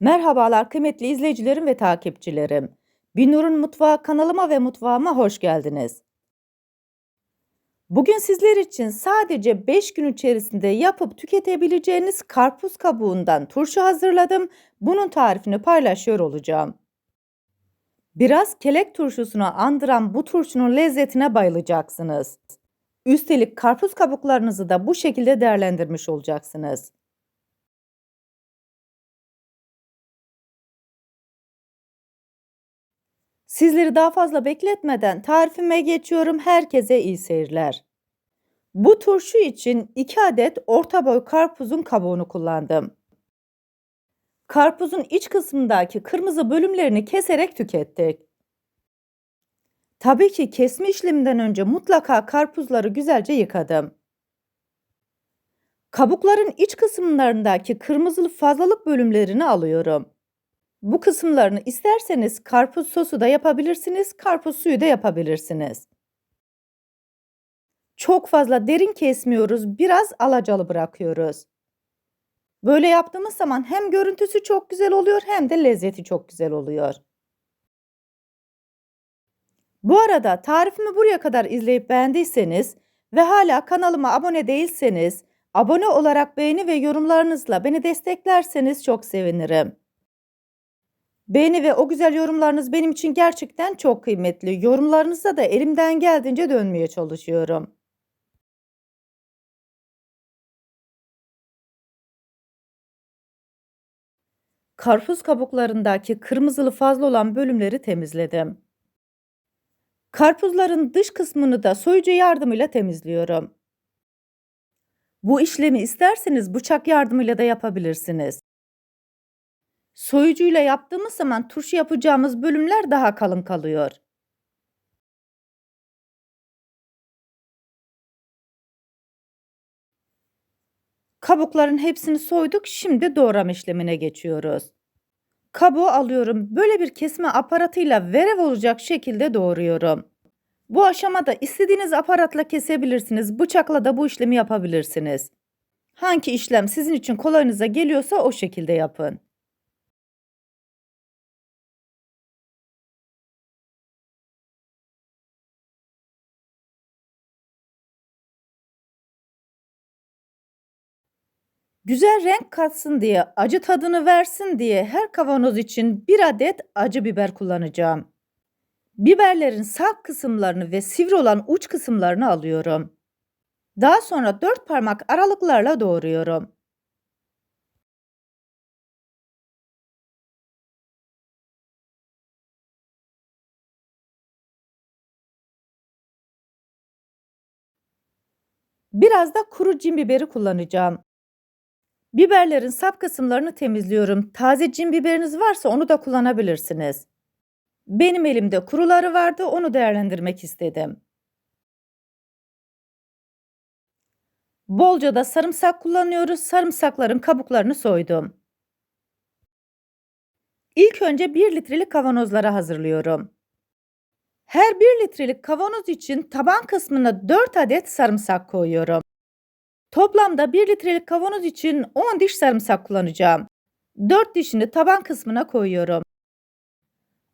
Merhabalar kıymetli izleyicilerim ve takipçilerim. Binur'un Mutfağı kanalıma ve mutfağıma hoş geldiniz. Bugün sizler için sadece 5 gün içerisinde yapıp tüketebileceğiniz karpuz kabuğundan turşu hazırladım. Bunun tarifini paylaşıyor olacağım. Biraz kelek turşusunu andıran bu turşunun lezzetine bayılacaksınız. Üstelik karpuz kabuklarınızı da bu şekilde değerlendirmiş olacaksınız. Sizleri daha fazla bekletmeden tarifime geçiyorum. Herkese iyi seyirler. Bu turşu için 2 adet orta boy karpuzun kabuğunu kullandım. Karpuzun iç kısmındaki kırmızı bölümlerini keserek tükettik. Tabii ki kesme işleminden önce mutlaka karpuzları güzelce yıkadım. Kabukların iç kısımlarındaki kırmızılı fazlalık bölümlerini alıyorum. Bu kısımlarını isterseniz karpuz sosu da yapabilirsiniz, karpuz suyu da yapabilirsiniz. Çok fazla derin kesmiyoruz, biraz alacalı bırakıyoruz. Böyle yaptığımız zaman hem görüntüsü çok güzel oluyor hem de lezzeti çok güzel oluyor. Bu arada tarifimi buraya kadar izleyip beğendiyseniz ve hala kanalıma abone değilseniz, abone olarak beğeni ve yorumlarınızla beni desteklerseniz çok sevinirim. Beğeni ve o güzel yorumlarınız benim için gerçekten çok kıymetli. Yorumlarınıza da elimden geldiğince dönmeye çalışıyorum. Karpuz kabuklarındaki kırmızılı fazla olan bölümleri temizledim. Karpuzların dış kısmını da soyucu yardımıyla temizliyorum. Bu işlemi isterseniz bıçak yardımıyla da yapabilirsiniz. Soyucuyla yaptığımız zaman turşu yapacağımız bölümler daha kalın kalıyor. Kabukların hepsini soyduk. Şimdi doğrama işlemine geçiyoruz. Kabuğu alıyorum. Böyle bir kesme aparatıyla verev olacak şekilde doğruyorum. Bu aşamada istediğiniz aparatla kesebilirsiniz. Bıçakla da bu işlemi yapabilirsiniz. Hangi işlem sizin için kolayınıza geliyorsa o şekilde yapın. Güzel renk katsın diye, acı tadını versin diye her kavanoz için bir adet acı biber kullanacağım. Biberlerin sağ kısımlarını ve sivri olan uç kısımlarını alıyorum. Daha sonra dört parmak aralıklarla doğruyorum. Biraz da kuru cin biberi kullanacağım. Biberlerin sap kısımlarını temizliyorum. Taze cin biberiniz varsa onu da kullanabilirsiniz. Benim elimde kuruları vardı, onu değerlendirmek istedim. Bolca da sarımsak kullanıyoruz. Sarımsakların kabuklarını soydum. İlk önce 1 litrelik kavanozlara hazırlıyorum. Her 1 litrelik kavanoz için taban kısmına 4 adet sarımsak koyuyorum. Toplamda 1 litrelik kavanoz için 10 diş sarımsak kullanacağım. 4 dişini taban kısmına koyuyorum.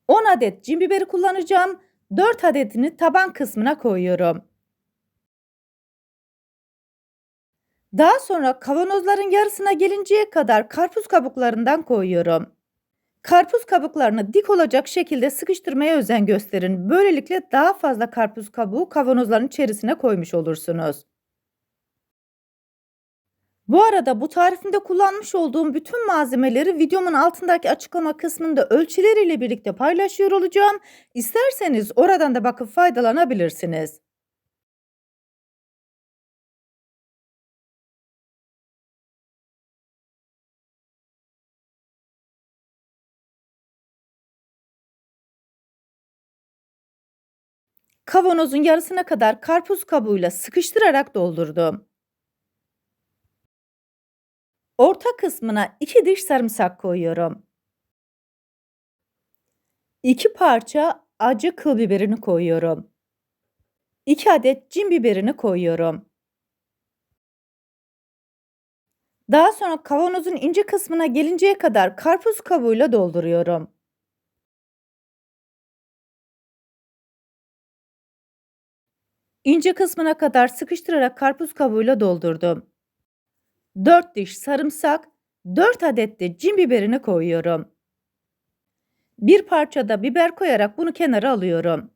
10 adet cin biberi kullanacağım. 4 adetini taban kısmına koyuyorum. Daha sonra kavanozların yarısına gelinceye kadar karpuz kabuklarından koyuyorum. Karpuz kabuklarını dik olacak şekilde sıkıştırmaya özen gösterin. Böylelikle daha fazla karpuz kabuğu kavanozların içerisine koymuş olursunuz. Bu arada bu tarifimde kullanmış olduğum bütün malzemeleri videomun altındaki açıklama kısmında ölçüleriyle birlikte paylaşıyor olacağım. İsterseniz oradan da bakıp faydalanabilirsiniz. Kavanozun yarısına kadar karpuz kabuğuyla sıkıştırarak doldurdum. Orta kısmına 2 diş sarımsak koyuyorum. 2 parça acı kıl biberini koyuyorum. 2 adet cin biberini koyuyorum. Daha sonra kavanozun ince kısmına gelinceye kadar karpuz kabuğuyla dolduruyorum. İnce kısmına kadar sıkıştırarak karpuz kabuğuyla doldurdum. 4 diş sarımsak, 4 adet de cin biberini koyuyorum. Bir parça da biber koyarak bunu kenara alıyorum.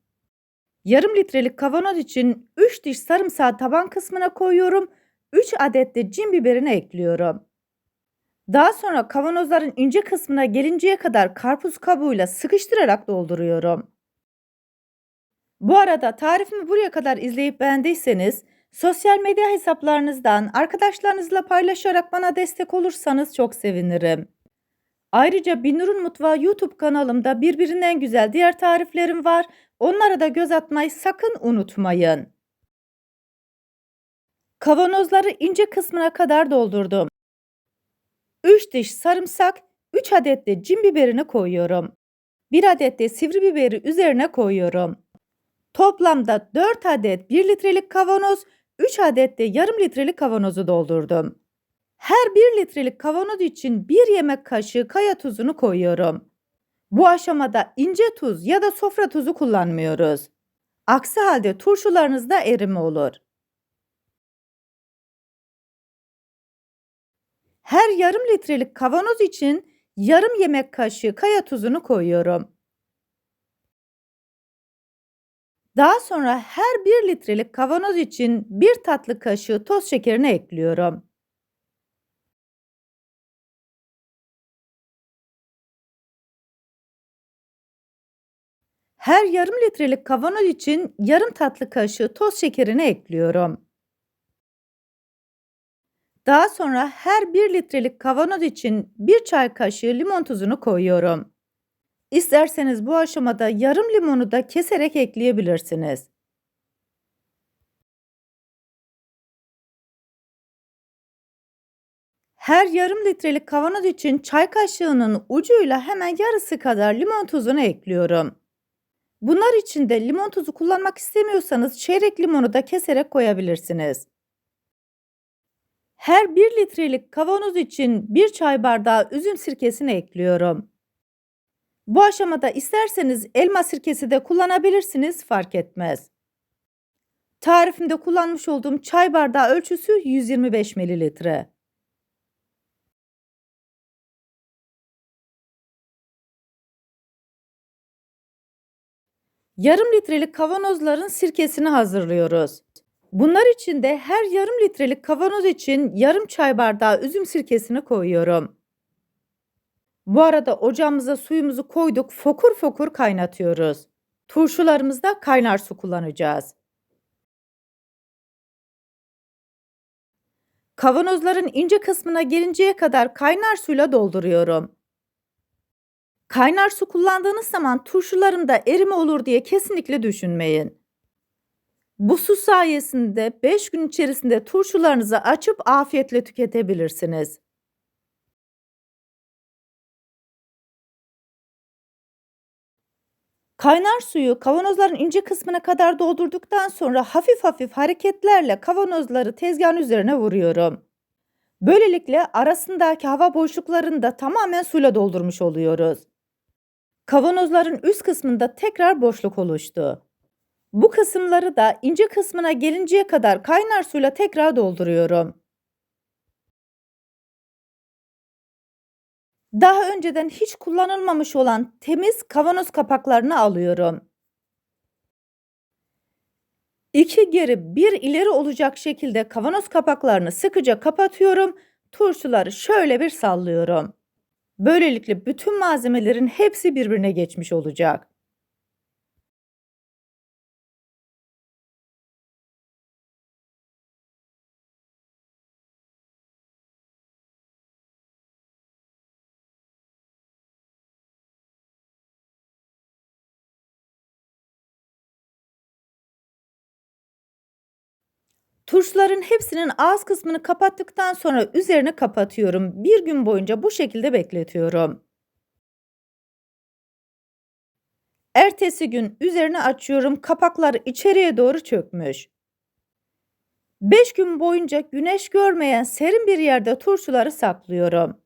Yarım litrelik kavanoz için 3 diş sarımsağı taban kısmına koyuyorum. 3 adet de cin biberini ekliyorum. Daha sonra kavanozların ince kısmına gelinceye kadar karpuz kabuğuyla sıkıştırarak dolduruyorum. Bu arada tarifimi buraya kadar izleyip beğendiyseniz sosyal medya hesaplarınızdan arkadaşlarınızla paylaşarak bana destek olursanız çok sevinirim. Ayrıca Binur'un Mutfağı YouTube kanalımda birbirinden güzel diğer tariflerim var. Onlara da göz atmayı sakın unutmayın. Kavanozları ince kısmına kadar doldurdum. 3 diş sarımsak, 3 adet de cin biberini koyuyorum. 1 adet de sivri biberi üzerine koyuyorum. Toplamda 4 adet 1 litrelik kavanoz, 3 adet de yarım litrelik kavanozu doldurdum. Her 1 litrelik kavanoz için 1 yemek kaşığı kaya tuzunu koyuyorum. Bu aşamada ince tuz ya da sofra tuzu kullanmıyoruz. Aksi halde turşularınızda erime olur. Her yarım litrelik kavanoz için yarım yemek kaşığı kaya tuzunu koyuyorum. Daha sonra her 1 litrelik kavanoz için 1 tatlı kaşığı toz şekerini ekliyorum. Her yarım litrelik kavanoz için yarım tatlı kaşığı toz şekerini ekliyorum. Daha sonra her 1 litrelik kavanoz için 1 çay kaşığı limon tuzunu koyuyorum. İsterseniz bu aşamada yarım limonu da keserek ekleyebilirsiniz. Her yarım litrelik kavanoz için çay kaşığının ucuyla hemen yarısı kadar limon tuzunu ekliyorum. Bunlar için de limon tuzu kullanmak istemiyorsanız çeyrek limonu da keserek koyabilirsiniz. Her 1 litrelik kavanoz için 1 çay bardağı üzüm sirkesini ekliyorum. Bu aşamada isterseniz elma sirkesi de kullanabilirsiniz fark etmez. Tarifimde kullanmış olduğum çay bardağı ölçüsü 125 mililitre. Yarım litrelik kavanozların sirkesini hazırlıyoruz. Bunlar için de her yarım litrelik kavanoz için yarım çay bardağı üzüm sirkesini koyuyorum. Bu arada ocağımıza suyumuzu koyduk, fokur fokur kaynatıyoruz. Turşularımızda kaynar su kullanacağız. Kavanozların ince kısmına gelinceye kadar kaynar suyla dolduruyorum. Kaynar su kullandığınız zaman turşularımda erime olur diye kesinlikle düşünmeyin. Bu su sayesinde 5 gün içerisinde turşularınızı açıp afiyetle tüketebilirsiniz. Kaynar suyu kavanozların ince kısmına kadar doldurduktan sonra hafif hafif hareketlerle kavanozları tezgahın üzerine vuruyorum. Böylelikle arasındaki hava boşluklarını da tamamen suyla doldurmuş oluyoruz. Kavanozların üst kısmında tekrar boşluk oluştu. Bu kısımları da ince kısmına gelinceye kadar kaynar suyla tekrar dolduruyorum. Daha önceden hiç kullanılmamış olan temiz kavanoz kapaklarını alıyorum. İki geri bir ileri olacak şekilde kavanoz kapaklarını sıkıca kapatıyorum. Turşuları şöyle bir sallıyorum. Böylelikle bütün malzemelerin hepsi birbirine geçmiş olacak. Turşuların hepsinin ağız kısmını kapattıktan sonra üzerini kapatıyorum. Bir gün boyunca bu şekilde bekletiyorum. Ertesi gün üzerini açıyorum. Kapaklar içeriye doğru çökmüş. 5 gün boyunca güneş görmeyen serin bir yerde turşuları saklıyorum.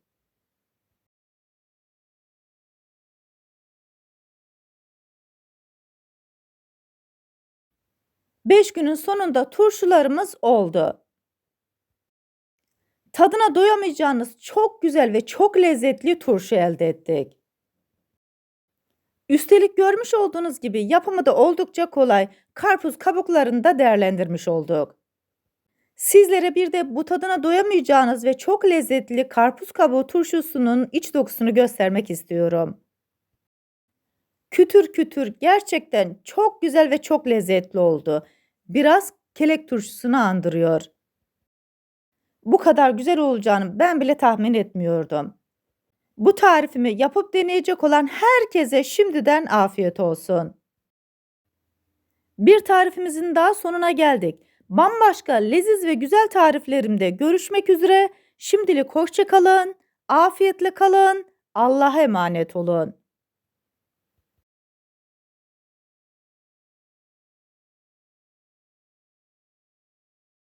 Beş günün sonunda turşularımız oldu. Tadına doyamayacağınız çok güzel ve çok lezzetli turşu elde ettik. Üstelik görmüş olduğunuz gibi yapımı da oldukça kolay. Karpuz kabuklarını da değerlendirmiş olduk. Sizlere bir de bu tadına doyamayacağınız ve çok lezzetli karpuz kabuğu turşusunun iç dokusunu göstermek istiyorum. Kütür kütür gerçekten çok güzel ve çok lezzetli oldu. Biraz kelek turşusunu andırıyor. Bu kadar güzel olacağını ben bile tahmin etmiyordum. Bu tarifimi yapıp deneyecek olan herkese şimdiden afiyet olsun. Bir tarifimizin daha sonuna geldik. Bambaşka leziz ve güzel tariflerimde görüşmek üzere. Şimdilik hoşça kalın, afiyetle kalın, Allah'a emanet olun.